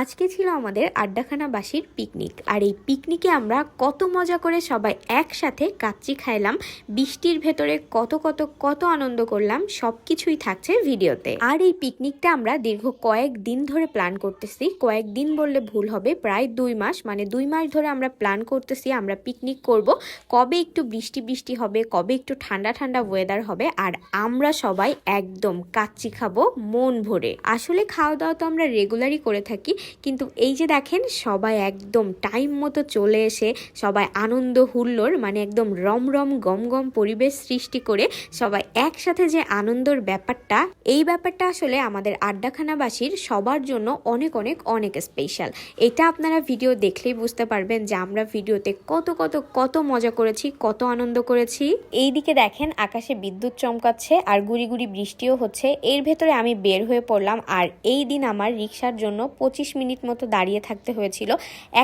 আজকে ছিল আমাদের আড্ডাখানাবাসীর পিকনিক। আর এই পিকনিকে আমরা কত মজা করে সবাই একসাথে কাচ্চি খাইলাম, বৃষ্টির ভেতরে কত কত কত আনন্দ করলাম সব কিছুই থাকছে ভিডিওতে। আর এই পিকনিকটা আমরা দীর্ঘ কয়েক দিন ধরে প্ল্যান করতেছি। কয়েকদিন বললে ভুল হবে, প্রায় দুই মাস মানে দুই মাস ধরে আমরা প্ল্যান করতেছি আমরা পিকনিক করব, কবে একটু বৃষ্টি বৃষ্টি হবে, কবে একটু ঠান্ডা ঠান্ডা ওয়েদার হবে, আর আমরা সবাই একদম কাচ্চি খাব মন ভরে। আসলে খাওয়া দাওয়া তো আমরা রেগুলারই করে থাকি কিন্তু এই যে দেখেন, সবাই একদম টাইম মতো চলে এসে সবাই আনন্দ হুল্লোর মানে একদম রমরম গম পরিবেশ সৃষ্টি করে সবাই একসাথে যে আনন্দর ব্যাপারটা, এই ব্যাপারটা আসলে আমাদের আড্ডাখানাবাসীর সবার জন্য অনেক অনেক অনেক স্পেশাল এটা আপনারা ভিডিও দেখলেই বুঝতে পারবেন যে আমরা ভিডিওতে কত কত কত মজা করেছি, কত আনন্দ করেছি। এইদিকে দেখেন, আকাশে বিদ্যুৎ চমকাচ্ছে আর গুড়ি গুড়ি বৃষ্টিও হচ্ছে। এর ভেতরে আমি বের হয়ে পড়লাম আর এই দিন আমার রিক্সার জন্য পঁচিশ মিনিট মতো দাঁড়িয়ে থাকতে হয়েছিল।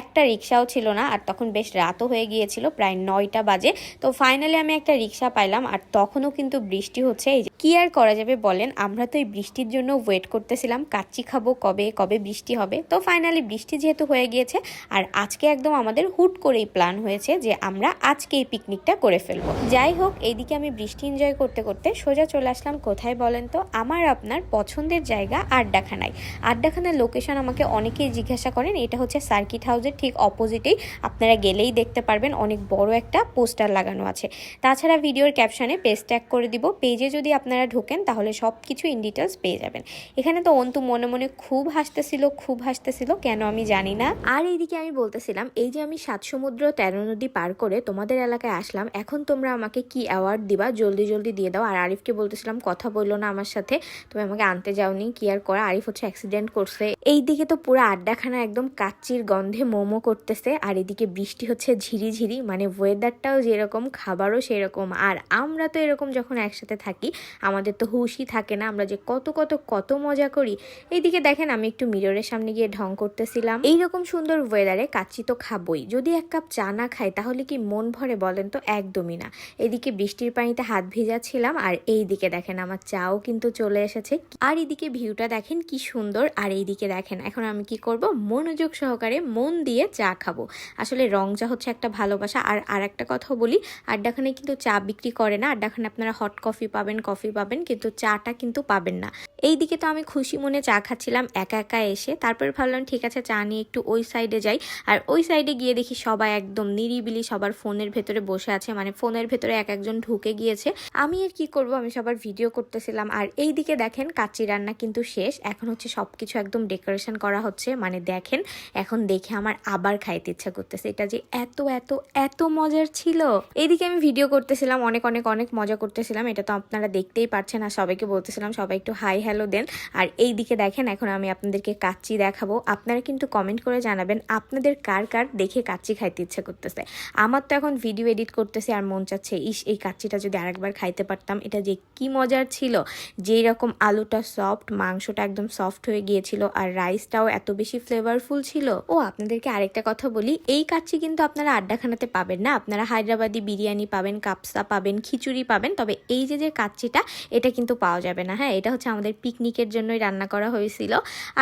একটা রিক্সাও ছিল না, আর তখন বেশ রাতও হয়ে গিয়েছিল, প্রায় নয়টা বাজে। তো ফাইনালি আমি একটা রিক্সা পাইলাম, আর তখনও কিন্তু বৃষ্টি হচ্ছে। এই কি আর করা যাবে বলেন? আমরা তো এই বৃষ্টির জন্য ওয়েট করতেছিলাম, কাচ্চি খাব কবে কবে বৃষ্টি হবে? তো ফাইনালি বৃষ্টি যেহেতু হয়ে গিয়েছে, আর আজকে একদম আমাদের হুট করেই প্ল্যান হয়েছে যে আমরা আজকে এই পিকনিকটা করে ফেলব। যাই হোক, এইদিকে আমি বৃষ্টি এনজয় করতে করতে সোজা চলে আসলাম, কোথায় বলেন তো? আমার আপনার পছন্দের জায়গা আড্ডাখানায়। আড্ডাখানার লোকেশন আমাকে অনেকেই জিজ্ঞাসা করেন, এটা হচ্ছে সার্কিট হাউসের ঠিক অপোজিটেই আপনারা গেলেই দেখতে পারবেন অনেক বড় একটা পোস্টার লাগানো আছে। তাছাড়া ভিডিওর ক্যাপশানে পেজ ট্যাগ করে দিব, পেজে যদি আপনারা ঢোকেন তাহলে সব কিছু ইন ডিটেলস পেয়ে যাবেন। এখানে তো অন্তু মনে মনে খুব হাসতেছিল খুব হাসতেছিল, কেন আমি জানি না। আর এইদিকে আমি বলতেছিলাম, এই যে আমি সাত সমুদ্র তেরো নদী পার করে তোমাদের এলাকায় আসলাম, এখন তোমরা আমাকে কি অ্যাওয়ার্ড দিবা? জলদি জলদি দিয়ে দাও। আর আরিফকে বলতেছিলাম, কথা বলল না আমার সাথে, তুমি আমাকে আনতে যাওনি, কি আর করা? আরিফ হচ্ছে অ্যাক্সিডেন্ট করছে। এই দিকে তো পুরো আড্ডাখানা একদম কাচ্চির গন্ধে মোমো করতেছে, আর এদিকে বৃষ্টি হচ্ছে ঝিরিঝিরি মানে ওয়েদারটাও যেরকম, খাবারও সেরকম। আর আমরা তো এরকম যখন একসাথে থাকি, আমাদের তো হুশই থাকে না, আমরা যে কত কত কত মজা করি। এইদিকে দেখেন আমি একটু মিররের সামনে গিয়ে ঢং করতেছিলাম। এইরকম সুন্দর ওয়েদারে কাচ্চি তো খাবই। যদি এক কাপ চা না খাই, তাহলে কি মন ভরে বলেন তো? একদমই না। এদিকে বৃষ্টির পানিতে হাত ভিজাচ্ছিলাম, আর এই দিকে দেখেন আমার চাও কিন্তু চলে এসেছে। আর এদিকে ভিউটা দেখেন কি সুন্দর, আর এইদিকে দেখেন, এখন আমি কি করব? মনোযোগ সহকারে মন দিয়ে চা খাব। আসলে রং চা হচ্ছে একটা ভালোবাসা। আর আর একটা কথা বলি আড্ডাখানে কিন্তু চা বিক্রি করে না। আড্ডাখানে আপনারা হট কফি পাবেন কফি পাবেন, কিন্তু চাটা কিন্তু পাবেন না। এই দিকে তো আমি খুশি মনে চা খাচ্ছিলাম, একা একা এসে। তারপর ভাবলাম, ঠিক আছে, চা নিয়ে একটু ওই সাইডে যাই। আর ওই সাইডে গিয়ে দেখি সবাই একদম নিরিবিলি, সবার ফোনের ভেতরে বসে আছে। মানে ফোনের ভেতরে এক একজন ঢুকে গিয়েছে। আমি আর কি করব? আমি সবার ভিডিও করতেছিলাম। আর এই দিকে দেখেন কাচ্চি রান্না কিন্তু শেষ। এখন হচ্ছে সব কিছু একদম ডেকোরেশন করা হচ্ছে মানে দেখেন, এখন দেখে আমার আবার খাইতে ইচ্ছা করতেছে। এটা যে এত এত এত মজার ছিল। এইদিকে আমি ভিডিও করতেছিলাম, অনেক অনেক অনেক মজা করতেছিলাম। এটা তো আপনারা দেখতেই পাচ্ছেন আর সবাইকে বলতেছিলাম, সবাই একটু হাই হ্যালো দেন। আর এই দিকে দেখেন, এখন আমি আপনাদেরকে কাচ্চি দেখাবো। আপনারা কিন্তু কমেন্ট করে জানাবেন, আপনাদের কার কার দেখে কাচ্চি খাইতে ইচ্ছে করতেছে? আমার তো এখন ভিডিও এডিট করতেছে আর মন চাচ্ছে, ইস, এই কাচ্চিটা যদি আরেকবার খাইতে পারতাম, এটা যে কি মজার ছিল। যেই রকম আলুটা সফট মাংসটা একদম সফট হয়ে গিয়েছিল আর রাইসটাও এত বেশি ফ্লেভারফুল ছিল। ও, আপনাদেরকে আরেকটা কথা বলি। এই কাচ্চি কিন্তু আপনারা আড্ডাখানাতে পাবেন না। আপনারা হায়দ্রাবাদি বিরিয়ানি পাবেন কাপসা পাবেন, খিচুড়ি পাবেন। তবে এই যে যে কাচ্চিটা, এটা কিন্তু পাওয়া যাবে না। হ্যাঁ এটা হচ্ছে আমাদের পিকনিকের জন্যই রান্না করা হয়েছিল।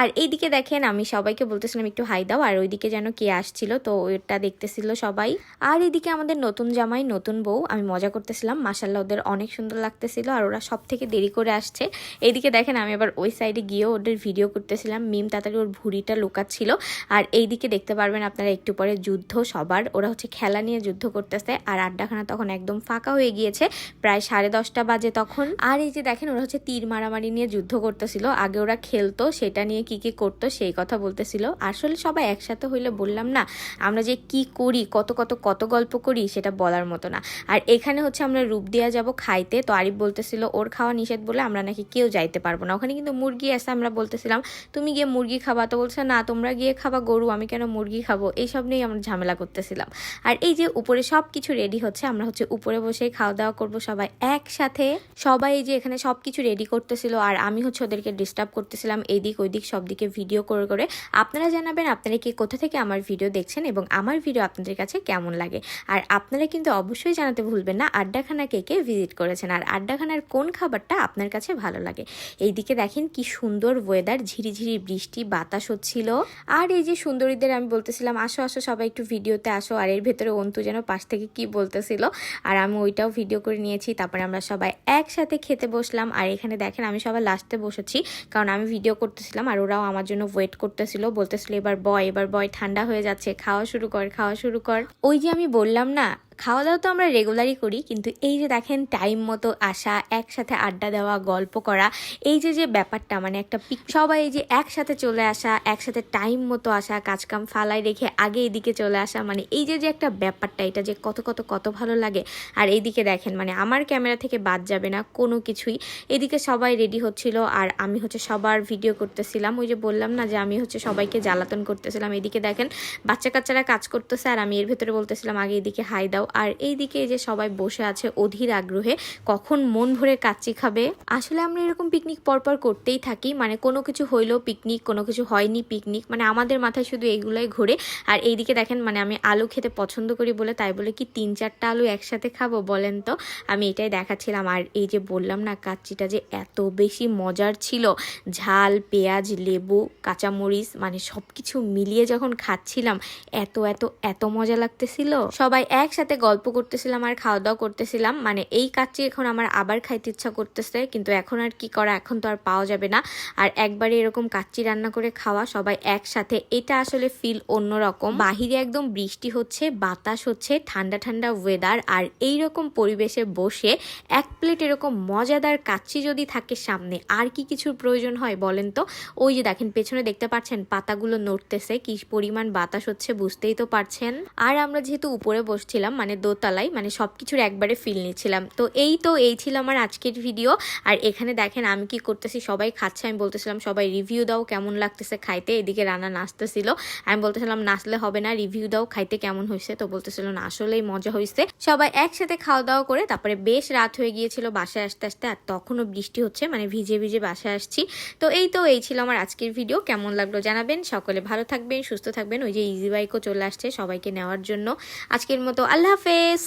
আর এইদিকে দেখেন, আমি সবাইকে বলতেছিলাম একটু হাই দাও, আর ওইদিকে যেন কে আসছিল, তো ওইটা দেখতেছিল সবাই। আর এদিকে আমাদের নতুন জামাই, নতুন বউ, আমি মজা করতেছিলাম। মাসাল্লাহ ওদের অনেক সুন্দর লাগতেছিল, আর ওরা সব থেকে দেরি করে আসছে। এইদিকে দেখেন, আমি আবার ওই সাইডে গিয়েও ওদের ভিডিও করতেছিলাম। মিম তাড়াতাড়ি ওর ভুড়িটা লুকাচ্ছিল। আর এই দিকে দেখতে পারবেন আপনারা একটু পরে যুদ্ধ সবার। ওরা হচ্ছে খেলা নিয়ে যুদ্ধ করতেছে আর আড্ডাখানা তখন একদম ফাঁকা হয়ে গিয়েছে, প্রায় সাড়ে দশটা বাজে তখন। আর এই যে দেখেন, ওরা হচ্ছে তীর মারামারি নিয়ে যুদ্ধ করতেছিল। আগে ওরা খেলতো, সেটা নিয়ে কি কি করতো সেই কথা বলতেছিল। আসলে সবাই একসাথে হইলে বললাম না, আমরা যে কি করি, কত কত কত গল্প করি, সেটা বলার মতো না। আর এখানে হচ্ছে আমরা রূপ দিয়া যাব খাইতে। তো আরিফ বলতেছিল, ওর খাওয়া নিষেধ বলে আমরা নাকি কেউ যাইতে পারব না। ওখানে কিন্তু মুরগি এসে আমরা বলতেছিলাম, তুমি গিয়ে মুরগি খাবা তো বলছে, না, তোমরা গিয়ে খাবা গরু, আমি কেন মুরগি খাব? এইসব নিয়েই আমরা ঝামেলা করতেছিলাম। আর এই যে উপরে সব কিছু রেডি হচ্ছে, আমরা হচ্ছে উপরে বসে খাওয়া দাওয়া করব সবাই একসাথে। সবাই এই যে এখানে সব কিছু রেডি করতেছিল, আর আমি হচ্ছে ওদেরকে ডিস্টার্ব করতেছিলাম এইদিক ওইদিক সব দিকে ভিডিও করে করে। আপনারা জানাবেন, আপনারা কি কোথা থেকে আমার ভিডিও দেখছেন এবং আমার ভিডিও আপনাদের কাছে কেমন লাগে? আর আপনারা কিন্তু অবশ্যই জানাতে ভুলবেন না, আড্ডাখানা কে কে ভিজিট করেছেন, আর আড্ডাখানার কোন খাবারটা আপনার কাছে ভালো লাগে? এইদিকে দেখেন কি সুন্দর ওয়েদার ঝিরিঝিরি বৃষ্টি, বাতাস বাতাস হচ্ছিল। আর এই যে সুন্দরীদের আমি বলতেছিলাম, আসো আসো, সবাই একটু ভিডিওতে আসো, আর এর ভেতরে অন্তু যেন পাশ থেকে কি বলতেছিল। আর আমি ওইটাও ভিডিও করে নিয়েছি, তারপরে আমরা সবাই একসাথে খেতে বসলাম। আর এখানে দেখেন, আমি সবাই লাস্টে বসেছি, কারণ আমি ভিডিও করতেছিলাম, আর ওরাও আমার জন্য ওয়েট করতেছিল। বলতেছিল, এবার বয় এবার বয়, ঠান্ডা হয়ে যাচ্ছে, খাওয়া শুরু কর, খাওয়া শুরু কর। ওই যে আমি বললাম না খাওয়া দাওয়া তো আমরা রেগুলারই করি, কিন্তু এই যে দেখেন টাইম মতো আসা, একসাথে আড্ডা দেওয়া, গল্প করা, এই যে যে ব্যাপারটা মানে একটা পিক সবাই যে একসাথে চলে আসা, একসাথে টাইম মতো আসা, কাজকাম ফালাই রেখে আগে এদিকে চলে আসা মানে এই যে যে একটা ব্যাপারটা, এটা যে কত কত কত ভালো লাগে। আর এইদিকে দেখেন মানে আমার ক্যামেরা থেকে বাদ যাবে না কোনো কিছুই। এদিকে সবাই রেডি হচ্ছিল, আর আমি হচ্ছে সবার ভিডিও করতেছিলাম। ওই যে বললাম না যে, আমি হচ্ছে সবাইকে জ্বালাতন করতেছিলাম। এদিকে দেখেন বাচ্চা কাচ্চারা কাজ করতেছে, আর আমি এর ভেতরে বলতেছিলাম, আগে এদিকে হাই দাও। আর এইদিকে এই যে সবাই বসে আছে অধীর আগ্রহে, কখন মন ভরে কাচ্চি খাবে? আসলে আমরা এরকম পিকনিক পরপর করতেই থাকি। মানে কোনো কিছু হইল পিকনিক কোনো কিছু হয়নি পিকনিক মানে আমাদের মাথায় শুধু এগুলোই ঘোরে। আর এইদিকে দেখেন মানে আমি আলু খেতে পছন্দ করি বলে তাই বলে কি তিন চারটা আলু একসাথে খাব বলেন তো? আমি এটাই দেখাচ্ছিলাম। আর এই যে বললাম না কাচ্চিটা যে এত বেশি মজার ছিল, ঝাল, পেঁয়াজ, লেবু, কাঁচামরিচ মানে সব কিছু মিলিয়ে যখন খাচ্ছিলাম, এত এত এত মজা লাগতেছিল। সবাই একসাথে গল্প করতেছিলাম আর খাওয়া দাওয়া করতেছিলাম মানে এই কাচ্চি এখন আমার আবার খাইতে ইচ্ছা করতেছে, কিন্তু এখন আর কি করা, এখন তো আর পাওয়া যাবে না। আর একবারে এরকম কাচ্চি রান্না করে খাওয়া, সবাই একসাথে, এটা আসলে ফিল অন্যরকম। বাহিরে একদম বৃষ্টি হচ্ছে, বাতাস হচ্ছে, ঠান্ডা ঠান্ডা ওয়েদার আর এই রকম পরিবেশে বসে এক প্লেট এরকম মজাদার কাচ্চি যদি থাকে সামনে, আর কি কিছুর প্রয়োজন হয় বলেন তো? ওই যে দেখেন, পেছনে দেখতে পাচ্ছেন, পাতাগুলো নড়তেছে, কি পরিমাণ বাতাস হচ্ছে বুঝতেই তো পারছেন। আর আমরা যেহেতু উপরে বসছিলাম মানে দোতলায় মানে সব কিছুর একবারে ফিল নিচ্ছিলাম। তো এই তো, এই ছিল আমার আজকের ভিডিও আর এখানে দেখেন আমি কি করতেছি, সবাই খাচ্ছে। আমি বলতেছিলাম, সবাই রিভিউ দাও, কেমন লাগতেছে খাইতে? এদিকে রান্না নাচতেছিল। আমি বলতেছিলাম, নাচলে হবে না রিভিউ দাও, খাইতে কেমন হয়েছে তো বলতেছিল, না, আসলেই মজা হয়েছে সবাই একসাথে খাওয়া দাওয়া করে, তারপরে বেশ রাত হয়ে গিয়েছিল বাসায় আসতে আসতে, আর তখনও বৃষ্টি হচ্ছে মানে ভিজে ভিজে বাসায় আসছি। তো এই তো, এই ছিল আমার আজকের ভিডিও কেমন লাগল জানাবেন? সকলে ভালো থাকবেন, সুস্থ থাকবেন। ওই যে ইজি বাইকও চলে আসছে সবাইকে নেওয়ার জন্য। আজকের মতো আল্লাহ হাফেজ